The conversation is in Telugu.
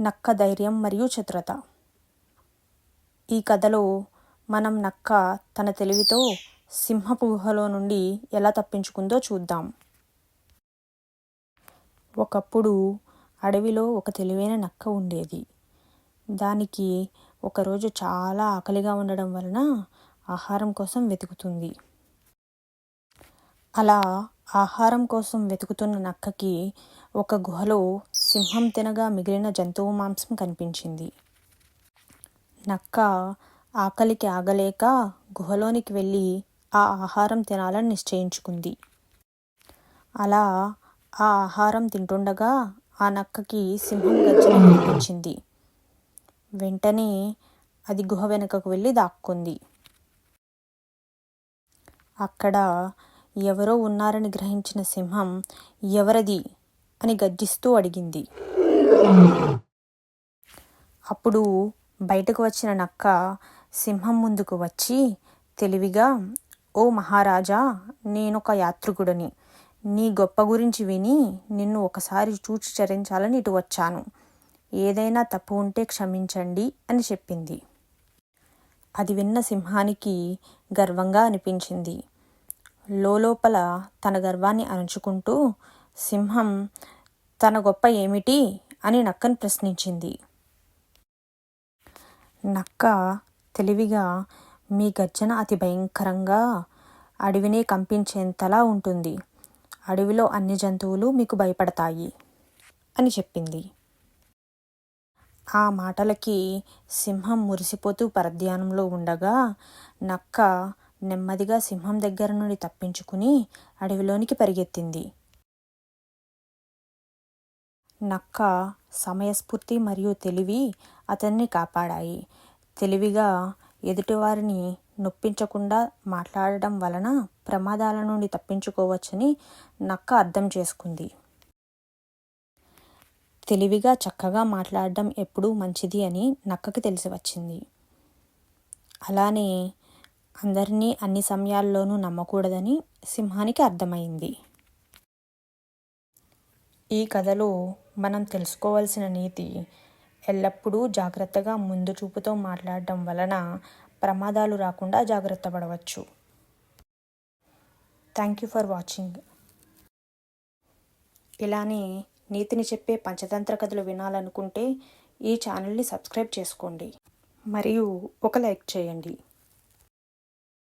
నక్క ధైర్యం మరియు చతురత. ఈ కథలో మనం నక్క తన తెలివితో సింహపు గుహలో నుండి ఎలా తప్పించుకుందో చూద్దాం. ఒకప్పుడు అడవిలో ఒక తెలివైన నక్క ఉండేది. దానికి ఒకరోజు చాలా ఆకలిగా ఉండడం వలన ఆహారం కోసం వెతుకుతుంది. అలా ఆహారం కోసం వెతుకుతున్న నక్కకి ఒక గుహలో సింహం తినగా మిగిలిన జంతువు మాంసం కనిపించింది. నక్క ఆకలికి ఆగలేక గుహలోనికి వెళ్ళి ఆ ఆహారం తినాలని నిశ్చయించుకుంది. అలా ఆ ఆహారం తింటుండగా ఆ నక్కకి సింహం గర్జన కనిపించింది వెంటనే అది గుహ వెనుకకు వెళ్ళి దాక్కుంది. అక్కడ ఎవరో ఉన్నారని గ్రహించిన సింహం ఎవరది? అని గర్జిస్తూ అడిగింది. అప్పుడు బయటకు వచ్చిన నక్క సింహం ముందుకు వచ్చి తెలివిగా ఓ మహారాజా నేనొక యాత్రికుడని. నీ గొప్ప గురించి విని నిన్ను ఒకసారి చూచి చరించాలని ఇటు వచ్చాను. ఏదైనా తప్పు ఉంటే క్షమించండి అని చెప్పింది. అది విన్న సింహానికి గర్వంగా అనిపించింది. లోపల తన గర్వాన్ని అణుచుకుంటూ సింహం తన గొప్ప ఏమిటి? అని నక్కను ప్రశ్నించింది. నక్క తెలివిగా మీ గర్జన అతి భయంకరంగా అడవినే కంపించేంతలా ఉంటుంది. అడవిలో అన్ని జంతువులు మీకు భయపడతాయి అని చెప్పింది. ఆ మాటలకి సింహం మురిసిపోతూ పరధ్యానంలో ఉండగా నక్క నెమ్మదిగా సింహం దగ్గర నుండి తప్పించుకుని అడవిలోనికి పరిగెత్తింది. నక్క సమయస్ఫూర్తి మరియు తెలివి అతన్ని కాపాడాయి. తెలివిగా ఎదుటివారిని నొప్పించకుండా మాట్లాడడం వలన ప్రమాదాల నుండి తప్పించుకోవచ్చని నక్క అర్థం చేసుకుంది. తెలివిగా చక్కగా మాట్లాడడం ఎప్పుడూ మంచిది అని నక్కకి తెలిసి వచ్చింది. అలానే అందరినీ అన్ని సమయాల్లోనూ నమ్మకూడదని సింహానికి అర్థమైంది. ఈ కథలో మనం తెలుసుకోవాల్సిన నీతి ఎల్లప్పుడూ జాగ్రత్తగా ముందు చూపుతో మాట్లాడడం వలన ప్రమాదాలు రాకుండా జాగ్రత్త పడవచ్చు. థ్యాంక్ యూ ఫర్ వాచింగ్ ఇలానే నీతిని చెప్పే పంచతంత్ర కథలు వినాలనుకుంటే ఈ ఛానల్ని సబ్స్క్రైబ్ చేసుకోండి. మరియు ఒక లైక్ చేయండి.